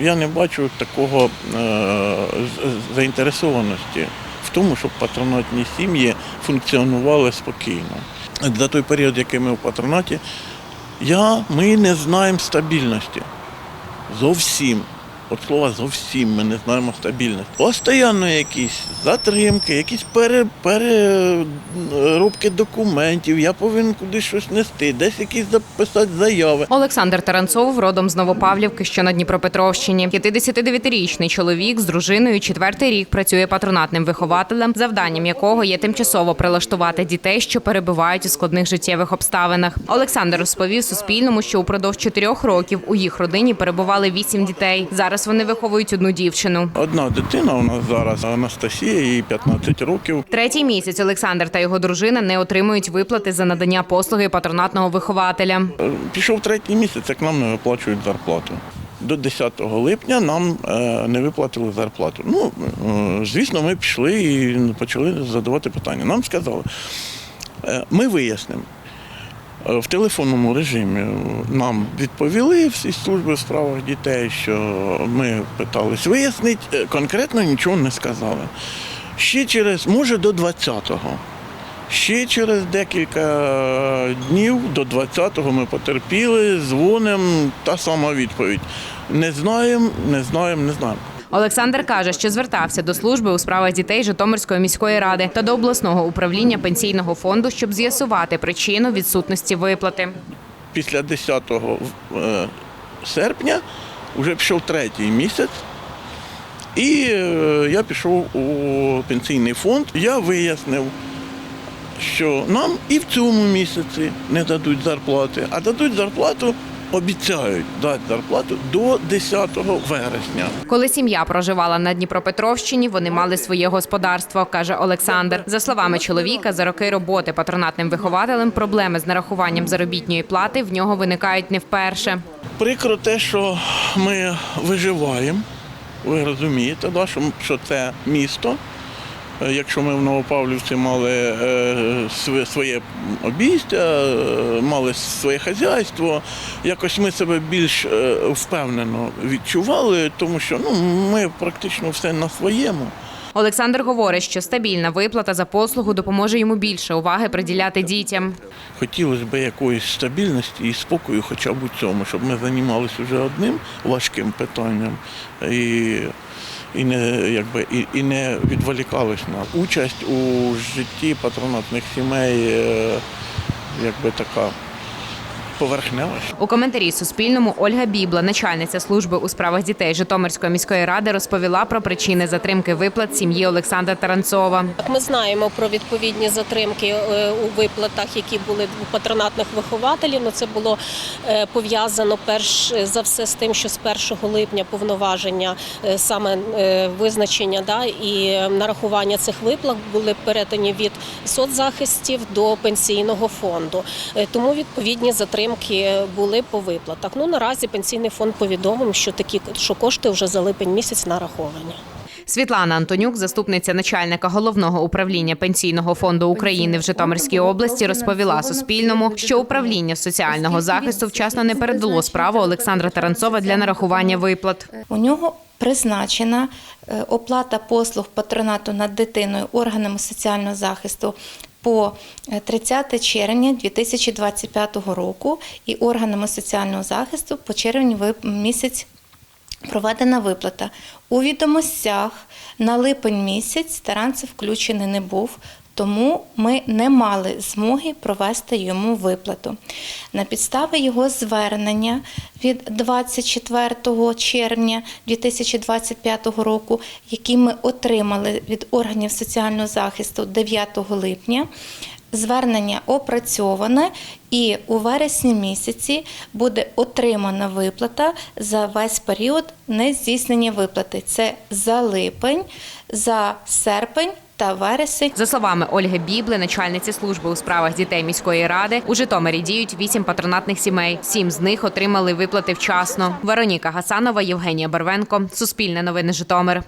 Я не бачу такого е, заінтересованості в тому, щоб патронатні сім'ї функціонували спокійно. За той період, який ми в патронаті, я, ми не знаємо стабільності. Зовсім. От слова зовсім ми не знаємо стабільності. Постоянно якісь затримки, якісь пере, документів, я повинен кудись щось нести, десь якісь записати заяви. Олександр Таранцов родом з Новопавлівки, що на Дніпропетровщині. 59-річний чоловік з дружиною четвертий рік працює патронатним вихователем, завданням якого є тимчасово прилаштувати дітей, що перебувають у складних життєвих обставинах. Олександр розповів Суспільному, що упродовж чотирьох років у їх родині перебували вісім дітей. Зараз вони виховують одну дівчину. Одна дитина у нас зараз Анастасія, їй 15 років. Третій місяць Олександр та його дружина не отримують виплати за надання послуги патронатного вихователя. Пішов третій місяць, як нам не виплачують зарплату. До 10 липня нам е, не виплатили зарплату. Ну, е, звісно, ми пішли і почали задавати питання. Нам сказали, е, ми вияснимо. Е, В телефонному режимі нам відповіли всі служби в справах дітей, що ми питались вияснити, Е, конкретно нічого не сказали. Ще через, може, до 20-го. Ще через декілька днів до 20-го ми потерпіли, дзвонимо, та сама відповідь. Не знаємо, не знаємо, не знаємо. Олександр каже, що звертався до служби у справах дітей Житомирської міської ради та до обласного управління пенсійного фонду, щоб з'ясувати причину відсутності виплати. Після 10 е, серпня вже пішов третій місяць. І е, я пішов у пенсійний фонд. Я вияснив, що нам і в цьому місяці не дадуть зарплати, а дадуть зарплату, обіцяють дати зарплату до 10 вересня. Коли сім'я проживала на Дніпропетровщині, вони мали своє господарство, каже Олександр. За словами чоловіка, за роки роботи патронатним вихователем проблеми з нарахуванням заробітної плати в нього виникають не вперше. Прикро те, що ми виживаємо. Ви розумієте, що це місто. Е, Якщо ми в Новопавлівці мали е, своє обійстя, е, мали своє хазяйство, якось ми себе більш впевнено відчували, тому що ну, ми практично все на своєму. Олександр говорить, що стабільна виплата за послугу допоможе йому більше уваги приділяти дітям. Хотілося б якоїсь стабільності і спокою, хоча б у цьому, щоб ми займалися вже одним важким питанням і, і, не, якби, і, і не відволікались на участь у житті патронатних сімей, е, якби така поверхнева. У коментарі Суспільному Ольга Бібла, начальниця служби у справах дітей Житомирської міської ради, розповіла про причини затримки виплат сім'ї Олександра Таранцова. Ми знаємо про відповідні затримки е, у виплатах, які були у патронатних вихователів. Ну це було е, пов'язано перш за все з тим, що з 1 липня повноваження е, саме визначення да і нарахування цих виплат були передані від соцзахистів до пенсійного фонду. Тому відповідні затримки були по виплатах. Ну наразі пенсійний фонд повідомив, що такі що кошти вже за липень місяць нараховані. Світлана Антонюк, заступниця начальника головного управління пенсійного фонду України в Житомирській області, розповіла Суспільному, що управління соціального захисту вчасно не передало справу Олександра Таранцова для нарахування виплат. У нього призначена е, оплата послуг патронату над дитиною органами соціального захисту по е, 30 червня 2025 року і органами соціального захисту по червень місяць проведена виплата. У відомостях на липень місяць Таранцев включений не був, тому ми не мали змоги провести йому виплату. На підставі його звернення від 24 червня 2025 року, який ми отримали від органів соціального захисту 9 липня, Звернення опрацьоване і у вересні місяці буде отримана виплата за весь період нездійснення виплати. Це за липень, за серпень та вересень. За словами Ольги Бібли, начальниці служби у справах дітей міської ради, у Житомирі діють вісім патронатних сімей. Сім з них отримали виплати вчасно. Вероніка Гасанова, Євгенія Барвенко. Суспільне новини Житомир.